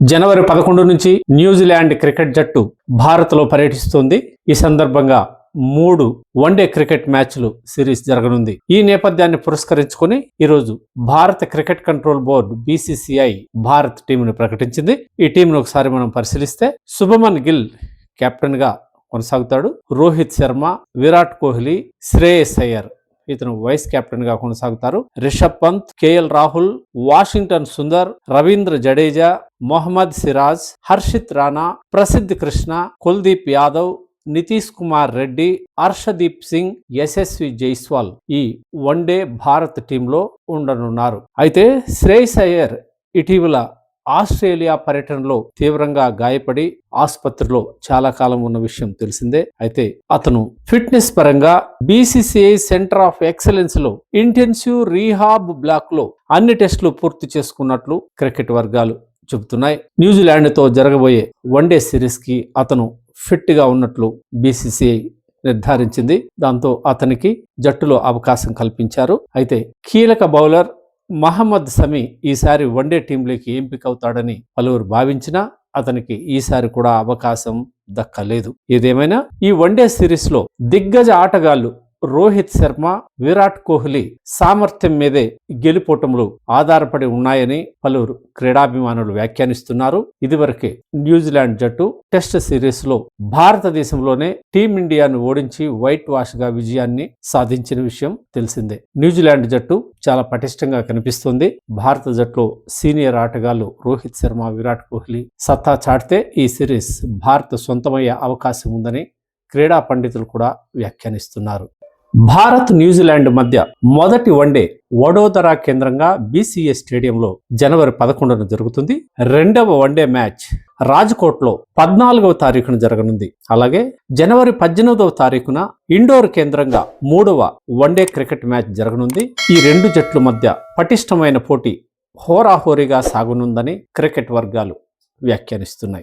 జనవరి పదకొండు నుంచి New Zealand cricket జట్టు భారత్లో పర్యటిస్తుంది. ఈ సందర్భంగా మూడు వన్డే క్రికెట్ మ్యాచ్లు సిరీస్ జరగనుంది. ఈ నేపథ్యాన్ని పురస్కరించుకుని ఈరోజు భారత cricket control board BCCI Bharat టీంను ప్రకటించింది. ఈ టీంను ఒకసారి మనం పరిశీలిస్తే శుభమన్ గిల్ కెప్టెన్గా కొనసాగుతాడు. రోహిత్ శర్మ విరాట్ కోహ్లీ శ్రేయస్ అయ్యర్ ఇతను వైస్ కెప్టెన్గా కొనసాగుతారు. రిషబ్ పంత్ కేఎల్ రాహుల్ వాషింగ్టన్ సుందర్ రవీంద్ర జడేజా మొహమ్మద్ సిరాజ్ హర్షిత్ రాణా ప్రసిద్ధ్ కృష్ణ కుల్దీప్ యాదవ్ నితీష్ కుమార్ రెడ్డి హర్షదీప్ సింగ్ యశస్వి జైస్వాల్ ఈ వన్డే భారత్ టీంలో ఉండనున్నారు. అయితే శ్రేయస్ అయ్యర్ ఇటీవల ఆస్ట్రేలియా పర్యటనలో తీవ్రంగా గాయపడి ఆసుపత్రిలో చాలా కాలం ఉన్న విషయం తెలిసిందే. అయితే అతను ఫిట్నెస్ పరంగా బీసీసీఐ సెంటర్ ఆఫ్ ఎక్సలెన్స్లో ఇంటెన్సివ్ రీహాబ్ బ్లాక్లో అన్ని టెస్టులు పూర్తి చేసుకున్నట్లు క్రికెట్ వర్గాలు చెబుతున్నాయి. న్యూజిలాండ్తో జరగబోయే వన్డే సిరీస్కి అతను ఫిట్గా ఉన్నట్లు బీసీసీఐ నిర్ధారించింది. దాంతో అతనికి జట్టులో అవకాశం కల్పించారు. అయితే కీలక బౌలర్ మహమ్మద్ సమీ ఈసారి వన్డే టీంలోకి ఎంపిక అవుతాడని పలువురు భావించినా అతనికి ఈసారి కూడా అవకాశం దక్కలేదు. ఏదేమైనా ఈ వన్డే సిరీస్లో దిగ్గజ ఆటగాళ్ళు రోహిత్ శర్మ విరాట్ కోహ్లీ సామర్థ్యం మీదే గెలుపోటములు ఆధారపడి ఉన్నాయని పలువురు క్రీడాభిమానులు వ్యాఖ్యానిస్తున్నారు. ఇదివరకే న్యూజిలాండ్ జట్టు టెస్ట్ సిరీస్లో భారతదేశంలోనే టీమిండియాను ఓడించి వైట్ వాష్గా విజయాన్ని సాధించిన విషయం తెలిసిందే. న్యూజిలాండ్ జట్టు చాలా పటిష్టంగా కనిపిస్తుంది. భారత జట్టులో సీనియర్ ఆటగాళ్ళు రోహిత్ శర్మ విరాట్ కోహ్లీ సత్తా చాటితే ఈ సిరీస్ భారత్ సొంతమయ్యే అవకాశం ఉందని క్రీడా పండితులు కూడా వ్యాఖ్యానిస్తున్నారు. భారత్ న్యూజిలాండ్ మధ్య మొదటి వన్డే వడోదరా కేంద్రంగా బీసీఏ స్టేడియంలో జనవరి పదకొండున జరుగుతుంది. రెండవ వన్డే మ్యాచ్ రాజ్కోట్లో పద్నాలుగవ తారీఖున జరగనుంది. అలాగే జనవరి పద్దెనిమిదవ తారీఖున ఇండోర్ కేంద్రంగా మూడవ వన్డే క్రికెట్ మ్యాచ్ జరగనుంది. ఈ రెండు జట్ల మధ్య పటిష్టమైన పోటీ హోరాహోరీగా సాగనుందని క్రికెట్ వర్గాలు వ్యాఖ్యానిస్తున్నాయి.